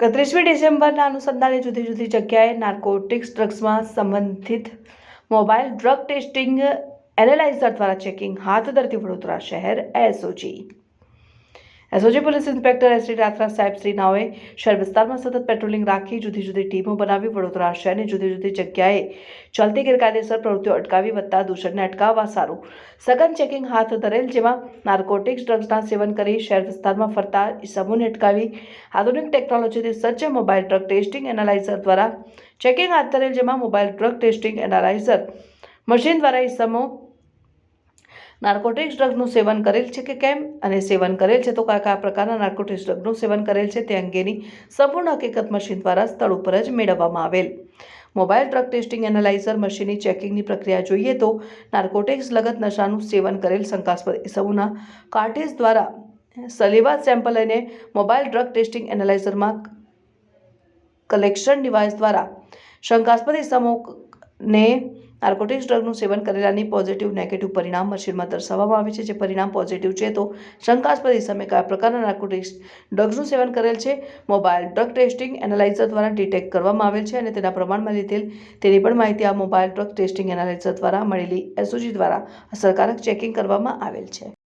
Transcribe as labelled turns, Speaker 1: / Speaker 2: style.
Speaker 1: એકત્રીસમી ડિસેમ્બરના અનુસંધાને જુદી જુદી જગ્યાએ નાર્કોટિક્સ ડ્રગ્સમાં સંબંધિત મોબાઈલ ડ્રગ ટેસ્ટિંગ એનાલાઇઝર દ્વારા ચેકિંગ હાથ ધરતી વડોદરા શહેર SOG SOG police inspector S Ratra સાહેબ શ્રી નાઓએ શહેર વિસ્તારમાં સતત પેટ્રોલિંગ રાખી જુદી જુદી ટીમો બનાવી વડોદરા શહેરની જુદી જુદી જગ્યાએ ચાલતી ગેરકાયદેસર પ્રવૃત્તિઓ અટકાવી વધતા દૂષણને અટકાવવા સારું. સઘન ચેકિંગ હાથ ધરેલ જેમાં નાર્કોટિક્સ, ડ્રગ્સના સેવન કરી શહેર વિસ્તારમાં ફરતા ઇસમોને અટકાવી આધુનિક ટેકનોલોજીથી સજ્જ મોબાઈલ ડ્રગ ટેસ્ટિંગ એનાલાઇઝર દ્વારા ચેકિંગ હાથ ધરેલ જેમાં mobile drug testing analyser machine દ્વારા ઇસમો નાર્કોટિક્સ ડ્રગનું સેવન કરેલ છે કે કેમ? અને સેવન કરેલ છે તો કયા કયા પ્રકારના નાર્કોટિક્સ ડ્રગનું સેવન કરેલ છે તે અંગેની સંપૂર્ણ હકીકત મશીન દ્વારા સ્થળ ઉપર જ મેળવવામાં આવેલ. મોબાઈલ ડ્રગ ટેસ્ટિંગ એનાલાઇઝર મશીનની ચેકિંગની પ્રક્રિયા જોઈએ તો નાર્કોટિક્સ લગત નશાનું સેવન કરેલ શંકાસ્પદ ઇસમોના કાર્ટેજ દ્વારા સલેવા સેમ્પલ લઈને મોબાઈલ ડ્રગ ટેસ્ટિંગ એનાલાઇઝરમાં કલેક્શન ડિવાઇસ દ્વારા શંકાસ્પદ ઇસમોને નાર્કોટિક્સ ડ્રગનું સેવન કરેલાની પોઝિટિવ નેગેટિવ પરિણામ મશીનમાં દર્શાવવામાં આવે છે. જે પરિણામ પોઝિટિવ છે તો શંકાસ્પદ ઇસમે કયા પ્રકારના નાર્કોટિક્સ ડ્રગ્સનું સેવન કરેલ છે? મોબાઈલ ડ્રગ ટેસ્ટિંગ એનાલાઇઝર દ્વારા ડિટેક્ટ કરવામાં આવેલ છે અને તેના પ્રમાણમાં લીધેલ તેની પણ માહિતી આ મોબાઈલ ડ્રગ ટેસ્ટિંગ એનાલાઇઝર દ્વારા મળેલી એસઓજી દ્વારા અસરકારક ચેકિંગ કરવામાં આવેલ છે.